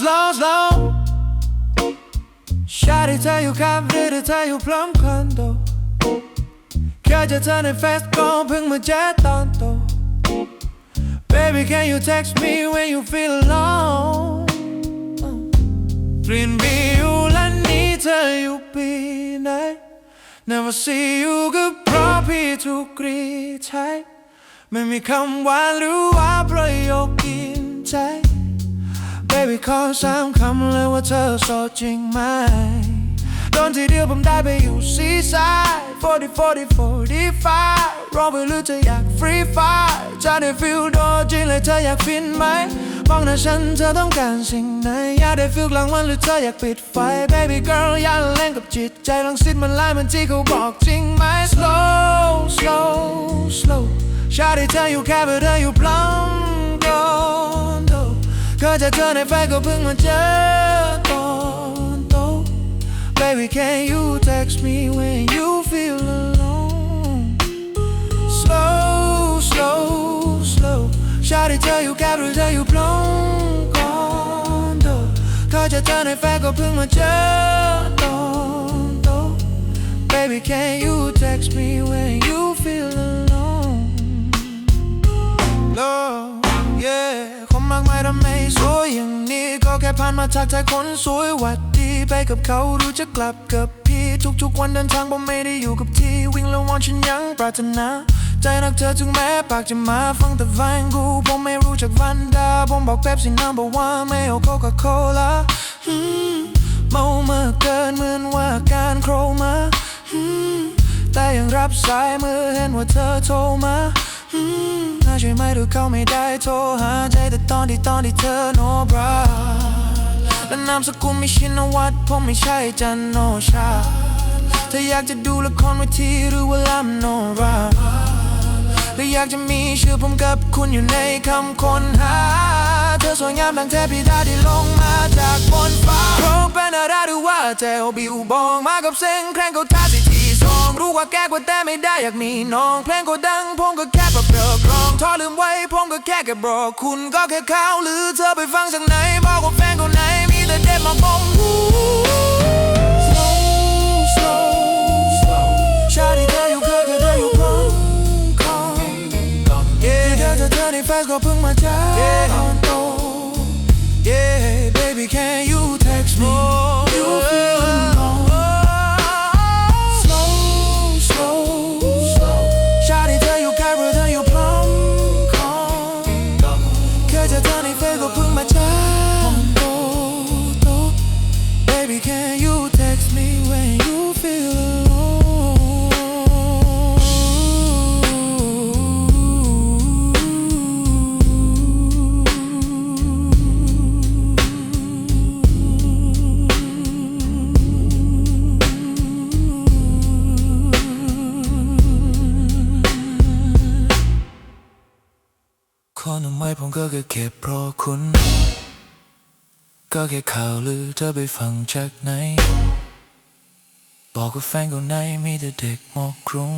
slow slow ชาที่เธออยู่ครับหรือเธออยู่พร้อมคอนโดแค่เจะเธอในเฟซก็เพิ่งมาเจอตอนโต Baby can you text me when you feel alone เปลี่ยนบีอยู่และนี้เธออยู่ปีไหน Never see you ก็เพราะพี่ถูกกรีดใช้ไม่มีคำหวาหรือว่าประโยคกินใจ Baby ขอสามคำเลยว่าเธอโสดจริงไหมตอนที่เดียวผมได้ไปอยู่ซีซาย40 40 45รองไปหรือจะอยากฟรีไฟจะได้ฟิลโดจริงเลยเธออยากฟินไหมมองหน้าฉันเธอต้องการสิ่งไหนอยากได้ฟิลกลางวันหรือเธออยากปิดไฟ Baby girl อย่าเล่นกับจิตใจลังสิตมันไล่มันที่เขาบอกจริงไหม Slow slow slow ชาที่เธออยู่แค่เพื่อเธออยู่พร้อมก่อนโต ก็จะเจอในไฟก็เพิ่งมาเจอตอนโต Baby can you text me when you feel alone Slow slow slow ชาที่เธออยู่แค่เพื่อเธออยู่พร้อมก่อนโตก็จะเจอในไฟก็เพิ่งมาเจอตอนโต Baby can you text me when you feel alone Love yeah คน มากมายทำไมสวยอย่างนี้ก็แค่ผ่านมาทักทายคนสวยหวัดดีไปกับเขาหรือจะกลับกับพี่ทุกๆวันเดินทางผมไม่ได้อยู่กับที่วิ่งแล้ววันฉันยังปรารถนาใจรักเธอถึงแม้ปากจะมาฟังแต่แฟนกูผมไม่รู้จักวันดาผมบอกเป๊ปซี่น้ำบอกว่าไม่เอาโคคาโคล่าเมาเมื่อเกินเหมือนว่าการโครมาอืมแต่ยังรับสายเมื่อเห็นว่าเธอโทรมา อืมน่าใช่ไหมหรือเขาไม่ได้โทรหาใจแต่ตอนที่ตอนที่เธอโนบราและนามสกุลไม่ชินวัตรผมไม่ใช่จันโนชาเธออยากจะดูละครเวทีหรือว่าลำโนราและอยากจะมีชื่อผมกับคุณอยู่ในคำค้นหา เธอสวยงามดังเทพธิดาที่ลงมาจากบนฟ้าโครงเป็นอะไรหรือว่าเจลบิวบองมากับเสียงแครงเขาท่าสิที สองรู้ว่าแก้กว่าแต่ไม่ได้อยากมีน้องเพลงก็ดังผมก็แค่แบบเลิกร้องทอลืมไว้ผมก็แค่แค่บอกคุณก็แค่ข่าวหรือเธอไปฟังจากไหนบอกว่าแฟนคนไหนมีแต่เด็กมาบงหู Slow, slow, slow ชาที่เธออยู่เคยแค่เธออยู่พร้อมคง Yeah เธอเธอเธอในแฟนก็เพิ่งมาเจอตอนโต Yeah baby can you text me อนหรืไมผมก็แค่เก็บเพราะคุณ ก็แค่ข่าวลือเธอไปฟังจากไหน บอกว่าแฟนคนไหนมีแต่เด็กมอกกรุง